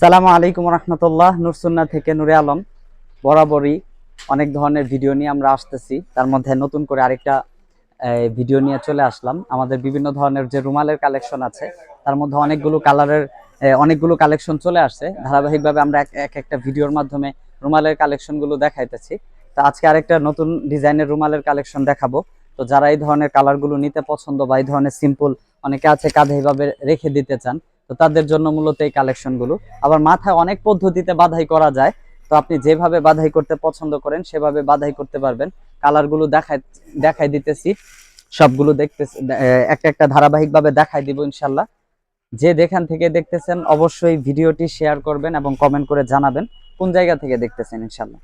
সালামু আলাইকুম রহমতুল্লাহ নুরসুন্না থেকে নুরে আলম। বরাবরই অনেক ধরনের ভিডিও নিয়ে আমরা আসতেছি। তার মধ্যে নতুন করে আরেকটা ভিডিও নিয়ে চলে আসলাম। আমাদের বিভিন্ন ধরনের যে রুমালের কালেকশন আছে, তার মধ্যে অনেকগুলো কালারের অনেকগুলো কালেকশন চলে আসছে। ধারাবাহিকভাবে আমরা এক এক একটা ভিডিওর মাধ্যমে রুমালের কালেকশনগুলো দেখাইতেছি। তো আজকে আরেকটা নতুন ডিজাইনের রুমালের কালেকশন দেখাবো। তো যারা এই ধরনের কালারগুলো নিতে পছন্দ বা এই ধরনের সিম্পল অনেকে আছে কাঁধে এইভাবে রেখে দিতে চান তো তাদের জন্য মূলত এই কালেকশনগুলো আবার মাথায় অনেক পদ্ধতিতে বাধাই করা যায়। তো আপনি যেভাবে বাধাই করতে পছন্দ করেন, সেভাবে বাধাই করতে পারবেন। কালারগুলো দেখাই দেখাই দিতেছি। সবগুলো দেখতে একটা একটা ধারাবাহিকভাবে দেখাই দিব ইনশাল্লাহ। যে যেখান থেকে দেখতেছেন, অবশ্যই ভিডিওটি শেয়ার করবেন এবং কমেন্ট করে জানাবেন। কোন জায়গা থেকে দেখতেছেন ইনশাল্লাহ?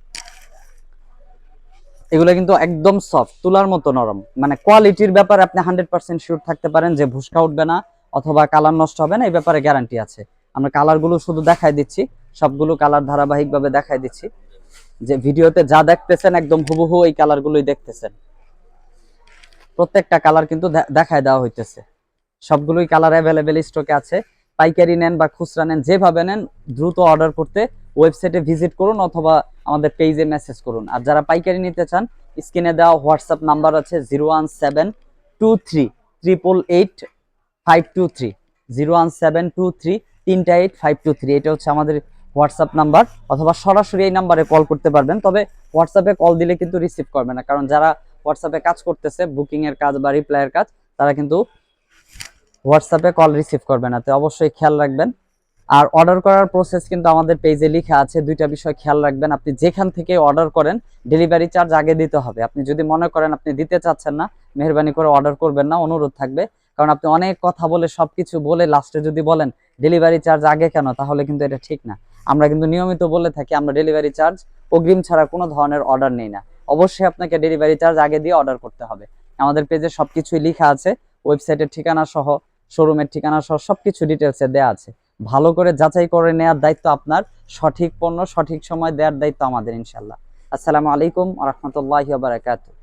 এগুলো কিন্তু একদম সফট তুলার মতো নরম। মানে কোয়ালিটির ব্যাপারে আপনি হান্ড্রেড পার্সেন্ট শিওর থাকতে পারেন যে ভুসকা উঠবে না। অথবা কালার নষ্ট হবে না, এই ব্যাপারে গ্যারান্টি আছে। আমরা কালারগুলো শুধু দেখাই দিচ্ছি, সবগুলো কালার ধারাবাহিকভাবে দেখাই দিচ্ছি। যে ভিডিওতে যা দেখতেছেন, একদম হুবহু এই কালারগুলোই দেখতেছেন। প্রত্যেকটা কালার কিন্তু দেখায় দেওয়া হইতেছে। সবগুলোই কালার অ্যাভেলেবেল স্টকে আছে। পাইকারি নেন বা খুচরা নেন, যেভাবে নেন, দ্রুত অর্ডার করতে ওয়েবসাইটে ভিজিট করুন অথবা আমাদের পেজে মেসেজ করুন। আর যারা পাইকারি নিতে চান, স্ক্রিনে দেওয়া হোয়াটসঅ্যাপ নাম্বার আছে zero one seven two three triple eight এটা হচ্ছে আমাদের হোয়াটসঅ্যাপ নাম্বার, অথবা সরাসরি এই নাম্বারে কল করতে পারবেন, তবে হোয়াটসঅ্যাপে কল দিলে কিন্তু রিসিভ করবে না, কারণ যারা হোয়াটসঅ্যাপে কাজ করতেছে বুকিং এর কাজ বা রিপ্লাইয়ের কাজ, তারা কিন্তু হোয়াটসঅ্যাপে কল রিসিভ করবে না, তো অবশ্যই খেয়াল রাখবেন। আর অর্ডার করার প্রসেস কিন্তু আমাদের পেজে লেখা আছে, দুইটা বিষয় খেয়াল রাখবেন, আপনি যেখান থেকে অর্ডার করেন ডেলিভারি চার্জ আগে দিতে হবে, আপনি যদি মনে করেন আপনি দিতে চাচ্ছেন না, মেহরবানি করে অর্ডার করবেন না, অনুরোধ থাকবে কারণ আপনি অনেক কথা বলে সবকিছু বলে লাস্টে যদি বলেন ডেলিভারি চার্জ আগে কেন? তাহলে কিন্তু এটা ঠিক না। আমরা কিন্তু নিয়মিত বলে থাকি, আমরা ডেলিভারি চার্জ অগ্রিম ছাড়া কোনো ধরনের অর্ডার নেই না। অবশ্যই আপনাকে ডেলিভারি চার্জ আগে দিয়ে অর্ডার করতে হবে। আমাদের পেজে সবকিছুই লেখা আছে ওয়েবসাইটের ঠিকানা সহ শোরুমের ঠিকানা সহ সবকিছু ডিটেলসে দেওয়া আছে। ভালো করে যাচাই করে নেওয়ার দায়িত্ব আপনার, সঠিক পণ্য সঠিক সময় দেওয়ার দায়িত্ব আমাদের ইনশাল্লাহ আসসালামু আলাইকুম রহমতুল্লাহ বারাকাতুহ।